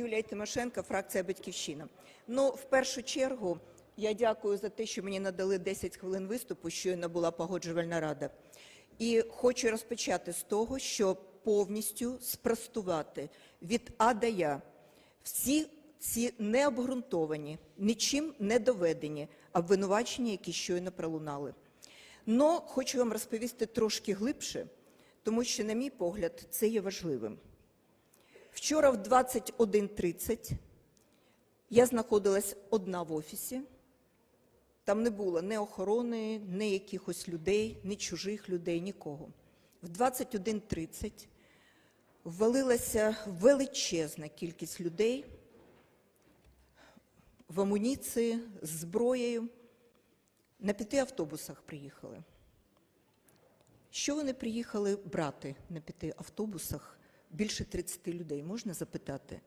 Юлія Тимошенко, фракція Батьківщина. Ну, в першу чергу, я дякую за те, що мені надали 10 хвилин виступу, щойно була погоджувальна рада. І хочу розпочати з того, що повністю спростувати від А до Я всі ці необґрунтовані, нічим не доведені обвинувачення, які щойно пролунали. Но хочу вам розповісти трошки глибше, тому що, на мій погляд, це є важливим. Вчора в 21.30 я знаходилась одна в офісі. Там не було ні охорони, ні якихось людей, ні чужих людей, нікого. В 21.30 ввалилася величезна кількість людей в амуніції, з зброєю. На п'яти автобусах приїхали. Що вони приїхали брати на п'яти автобусах більше 30 людей, можна запитати?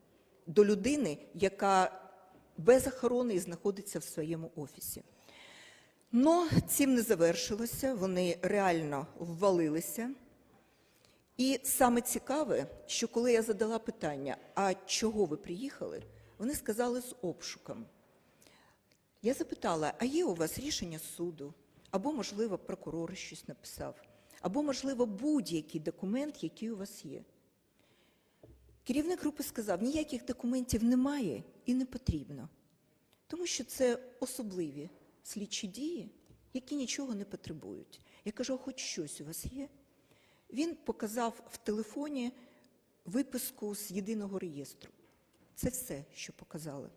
До людини, яка без охорони і знаходиться в своєму офісі. Но цим не завершилося, вони реально ввалилися. І саме цікаве, що коли я задала питання, а чого ви приїхали, вони сказали з обшуком. Я запитала, а є у вас рішення суду? Або, можливо, прокурор щось написав, або, можливо, будь-який документ, який у вас є. Керівник групи сказав, ніяких документів немає і не потрібно, тому що це особливі слідчі дії, які нічого не потребують. Я кажу, хоч щось у вас є? Він показав в телефоні виписку з єдиного реєстру. Це все, що показали.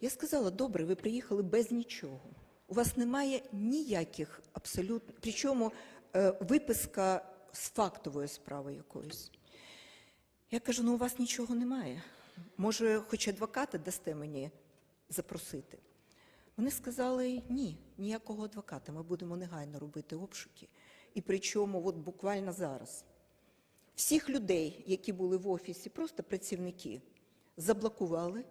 Я сказала, добре, ви приїхали без нічого. У вас немає ніяких абсолютно, причому е, виписка з фактової справи якоїсь. Я кажу, ну у вас нічого немає. Може, хоч адвоката дасте мені запросити? Вони сказали, ні, ніякого адвоката, ми будемо негайно робити обшуки. І причому от буквально зараз. Всіх людей, які були в офісі, просто працівники, заблокували.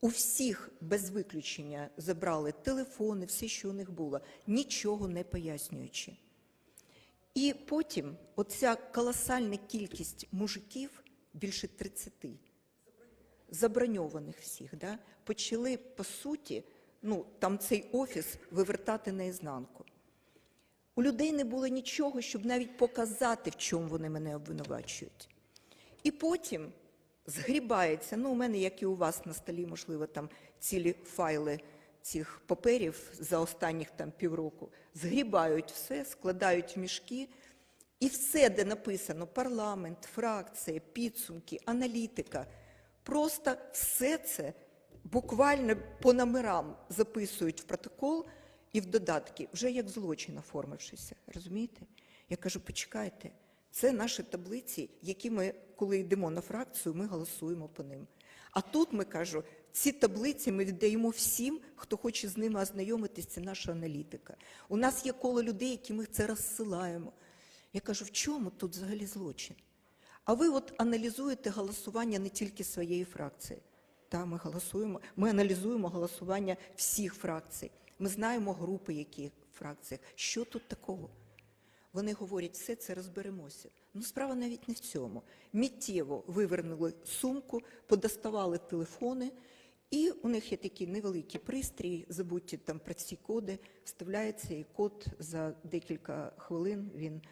У всіх без виключення забрали телефони, все, що у них було, нічого не пояснюючи. І потім оця колосальна кількість мужиків, більше 30, заброньованих всіх, да, почали, по суті, ну, там цей офіс вивертати наізнанку. У людей не було нічого, щоб навіть показати, в чому вони мене обвинувачують. І потім згрібається, ну, у мене, як і у вас на столі, можливо, там цілі файли цих паперів за останніх там півроку, згрібають все, складають в мішки, і все, де написано парламент, фракція, підсумки, аналітика, просто все це буквально по номерам записують в протокол і в додатки, вже як злочин оформившися. Розумієте? Я кажу, почекайте, це наші таблиці, які ми, коли йдемо на фракцію, ми голосуємо по ним. А тут ми кажу, ці таблиці ми віддаємо всім, хто хоче з ними ознайомитись, це наша аналітика. У нас є коло людей, які ми це розсилаємо. Я кажу, в чому тут взагалі злочин? А ви от аналізуєте голосування не тільки своєї фракції. Та, ми голосуємо, ми аналізуємо голосування всіх фракцій. Ми знаємо групи, які в фракціях. Що тут такого? Вони говорять, все це розберемося. Ну, справа навіть не в цьому. Міттєво вивернули сумку, подоставали телефони, і у них є такий невеликий пристрій, забудьте там про ці коди, вставляється і код за декілька хвилин він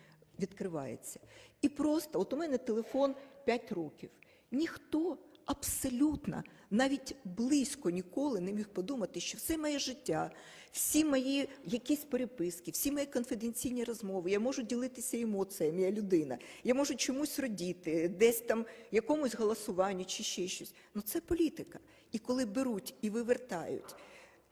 відкривається. І просто, от у мене телефон 5 років. Ніхто абсолютно навіть близько ніколи не міг подумати, що все моє життя, всі мої якісь переписки, всі мої конфіденційні розмови, я можу ділитися емоціями, я людина, я можу чомусь родіти, десь там якомусь голосуванню чи ще щось. Ну це політика. І коли беруть і вивертають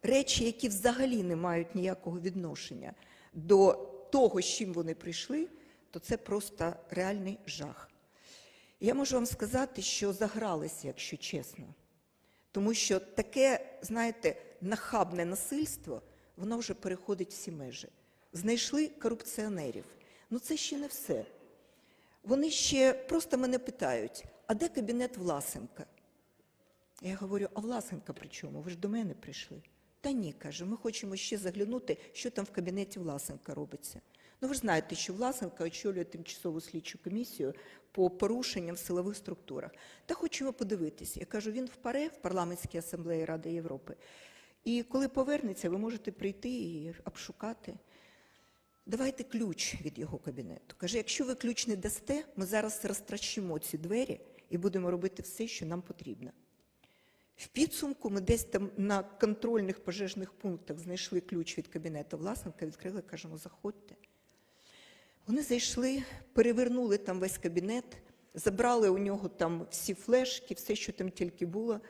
речі, які взагалі не мають ніякого відношення до того, з чим вони прийшли, то це просто реальний жах. Я можу вам сказати, що загралися, якщо чесно. Тому що таке, знаєте, нахабне насильство, воно вже переходить всі межі. Знайшли корупціонерів. Ну це ще не все. Вони ще просто мене питають, а де кабінет Власенка? Я говорю, а Власенка при чому? Ви ж до мене прийшли. Та ні, каже, ми хочемо ще заглянути, що там в кабінеті Власенка робиться. Ну, ви ж знаєте, що Власенко очолює тимчасову слідчу комісію по порушенням в силових структурах. Та хочемо подивитися. Я кажу, він в ПАРЕ, в парламентській асамблеї Ради Європи. І коли повернеться, ви можете прийти і обшукати. Давайте ключ від його кабінету. Каже, якщо ви ключ не дасте, ми зараз розтращимо ці двері і будемо робити все, що нам потрібно. В підсумку ми десь там на контрольних пожежних пунктах знайшли ключ від кабінету Власенка, відкрили, кажемо, заходьте. Вони зайшли, перевернули там весь кабінет, забрали у нього там всі флешки, все, що там тільки було,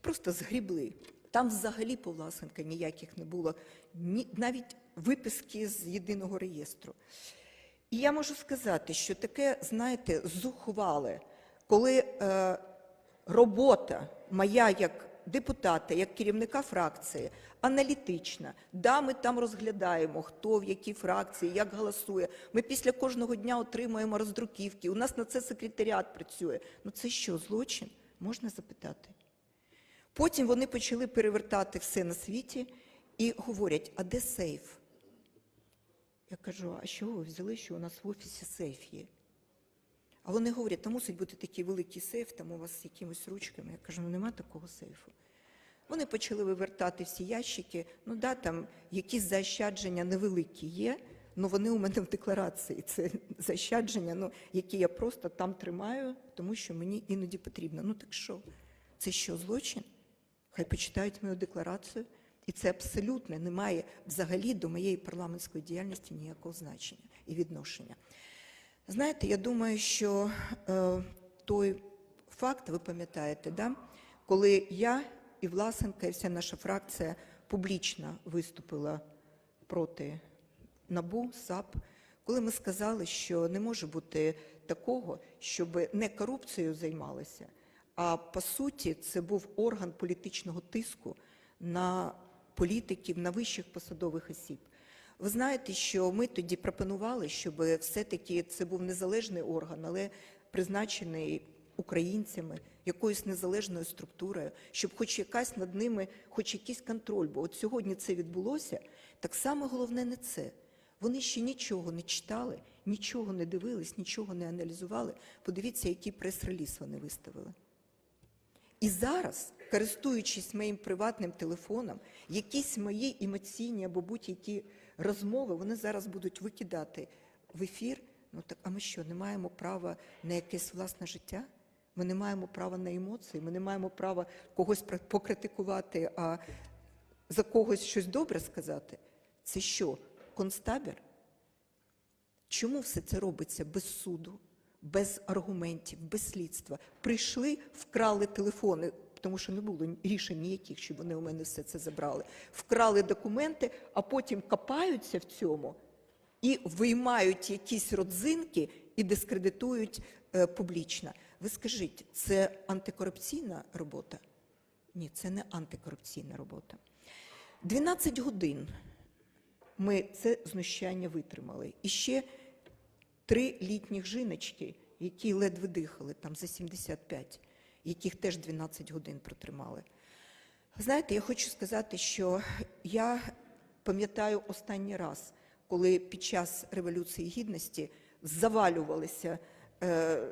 просто згрібли. Там взагалі по Власенка ніяких не було, ні, навіть виписки з єдиного реєстру. І я можу сказати, що таке, знаєте, зухвале, коли е, робота моя як депутата, як керівника фракції, аналітична. Да, ми там розглядаємо, хто в якій фракції, як голосує. Ми після кожного дня отримуємо роздруківки. У нас на це секретаріат працює. Ну це що, злочин? Можна запитати. Потім вони почали перевертати все на світі і говорять, а де сейф? Я кажу, а що ви взяли, що у нас в офісі сейф є? А вони говорять, там мусить бути такий великий сейф, там у вас з якимись ручками. Я кажу, ну нема такого сейфу. Вони почали вивертати всі ящики. Ну да, там якісь заощадження невеликі є, але вони у мене в декларації. Це заощадження, ну, які я просто там тримаю, тому що мені іноді потрібно. Ну так що? Це що, злочин? Хай почитають мою декларацію. І це абсолютно не має взагалі до моєї парламентської діяльності ніякого значення і відношення. Знаєте, я думаю, що е, той факт, ви пам'ятаєте, да? коли я і Власенка, і вся наша фракція публічно виступила проти НАБУ, САП, коли ми сказали, що не може бути такого, щоб не корупцією займалися, а по суті це був орган політичного тиску на політиків, на вищих посадових осіб. Ви знаєте, що ми тоді пропонували, щоб все-таки це був незалежний орган, але призначений українцями, якоюсь незалежною структурою, щоб хоч якась над ними, хоч якийсь контроль. Бо от сьогодні це відбулося. Так само головне не це. Вони ще нічого не читали, нічого не дивились, нічого не аналізували. Подивіться, який прес-реліз вони виставили. І зараз, користуючись моїм приватним телефоном, якісь мої емоційні або будь-які розмови, вони зараз будуть викидати в ефір. Ну так, а ми що, не маємо права на якесь власне життя? Ми не маємо права на емоції, ми не маємо права когось покритикувати, а за когось щось добре сказати. Це що, концтабір? Чому все це робиться без суду, без аргументів, без слідства? Прийшли, вкрали телефони, тому що не було рішень ніяких, щоб вони у мене все це забрали. Вкрали документи, а потім копаються в цьому і виймають якісь родзинки і дискредитують е, публічно. Ви скажіть, це антикорупційна робота? Ні, це не антикорупційна робота. 12 годин ми це знущання витримали. І ще три літніх жіночки, які ледве дихали, там за 75, яких теж 12 годин протримали. Знаєте, я хочу сказати, що я пам'ятаю останній раз, коли під час Революції Гідності завалювалися е,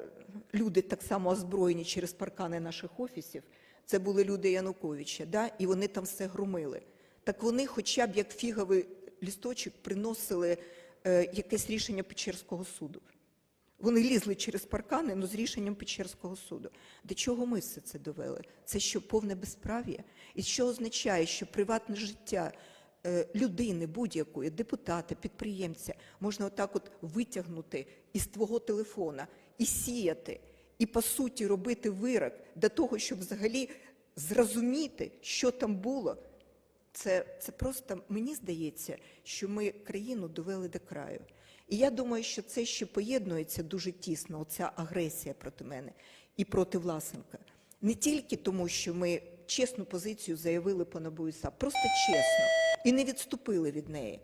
люди так само озброєні через паркани наших офісів. Це були люди Януковича, да? і вони там все громили. Так вони, хоча б як фіговий лісточок, приносили е, якесь рішення Печерського суду. Вони лізли через паркани, але з рішенням Печерського суду. До чого ми все це довели? Це що повне безправ'я? І що означає, що приватне життя е, людини будь-якої, депутата, підприємця, можна отак от витягнути із твого телефона і сіяти, і по суті робити вирок до того, щоб взагалі зрозуміти, що там було. Це, це просто мені здається, що ми країну довели до краю. І я думаю, що це ще поєднується дуже тісно, оця агресія проти мене і проти Власенка. Не тільки тому, що ми чесну позицію заявили по НАБУ просто чесно, і не відступили від неї.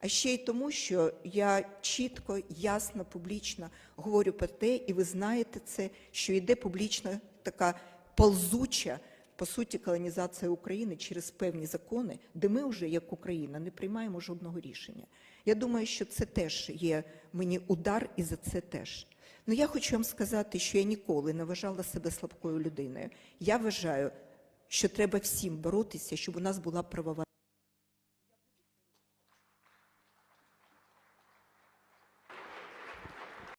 А ще й тому, що я чітко, ясно, публічно говорю про те, і ви знаєте це, що йде публічна така ползуча по суті, колонізація України через певні закони, де ми вже, як Україна, не приймаємо жодного рішення. Я думаю, що це теж є мені удар, і за це теж. Ну я хочу вам сказати, що я ніколи не вважала себе слабкою людиною. Я вважаю, що треба всім боротися, щоб у нас була правова